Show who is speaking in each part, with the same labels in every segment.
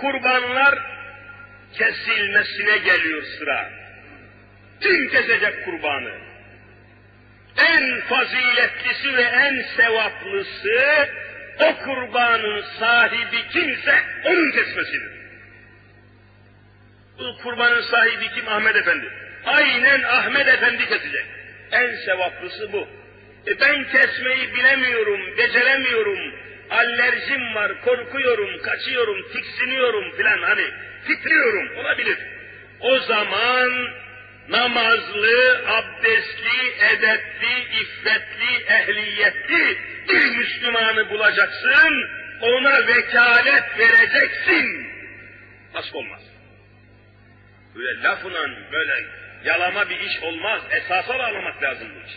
Speaker 1: kurbanlar kesilmesine geliyor sıra. Kim kesecek kurbanı? En faziletlisi ve en sevaplısı o kurbanın sahibi kimse onun kesmesidir. Bu kurbanın sahibi kim? Ahmet Efendi. Aynen Ahmet Efendi kesecek. En sevaplısı bu. E ben kesmeyi bilemiyorum, beceremiyorum, alerjim var, korkuyorum, kaçıyorum, tiksiniyorum filan hani titriyorum olabilir. O zaman namazlı, abdestli, edepli, iffetli, ehliyetli bir Müslümanı bulacaksın, ona vekalet vereceksin. Başka olmaz. Böyle lafla böyle yalama bir iş olmaz. Esasa bağlamak lazım bu iş.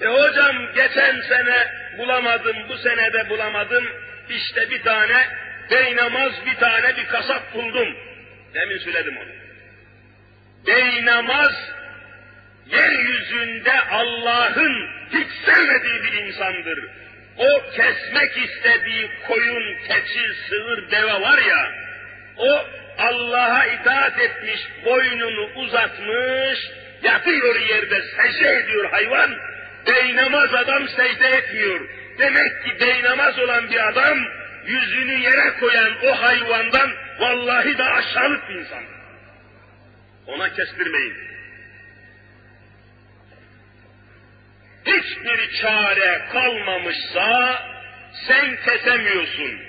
Speaker 1: E hocam geçen sene bulamadım, bu sene de bulamadım. İşte bir tane beynamaz bir tane bir kasap buldum. Demin söyledim onu. Beynamaz yeryüzünde Allah'ın hiç sevmediği bir insandır. O kesmek istediği koyun, keçi, sığır, deve var ya, o Allah'a itaat etmiş, boynunu uzatmış, yatıyor yerde, secde ediyor hayvan, beynamaz adam secde etmiyor. Demek ki beynamaz olan bir adam, yüzünü yere koyan o hayvandan vallahi da aşağılık bir insan. Ona kestirmeyin. Hiçbir çare kalmamışsa sen kesemiyorsun.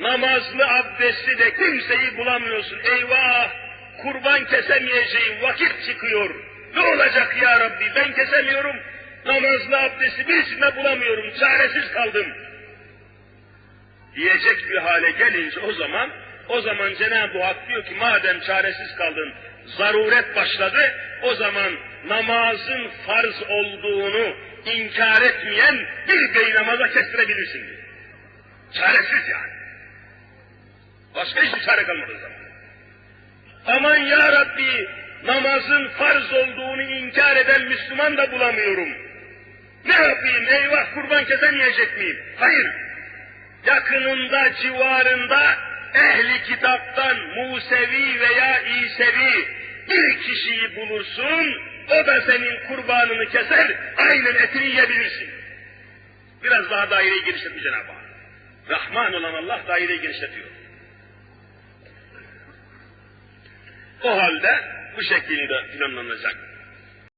Speaker 1: Namazlı abdestli de kimseyi bulamıyorsun. Eyvah! Kurban kesemeyeceğim vakit çıkıyor. Ne olacak ya Rabbi ben kesemiyorum. Namazlı abdesti birisinde bulamıyorum. Çaresiz kaldım. Diyecek bir hale gelince o zaman o zaman Cenab-ı Hak diyor ki madem çaresiz kaldın, zaruret başladı, o zaman namazın farz olduğunu inkar etmeyen bir bey namaza kestirebilirsin diyor. Çaresiz yani. Başka hiçbir çare kalmadı o zaman. Aman ya Rabbi, namazın farz olduğunu inkar eden Müslüman da bulamıyorum. Ne yapayım, eyvah kurban kesemeyecek miyim? Hayır, yakınında, civarında ehli kitaptan Musevi veya İsevi bir kişiyi bulursun, o da senin kurbanını keser, aynen etini yiyebilirsin. Biraz daha daireyi genişletmiş Cenab-ı Hak. Rahman olan Allah daireyi genişletiyor. O halde bu şekilde planlanacak.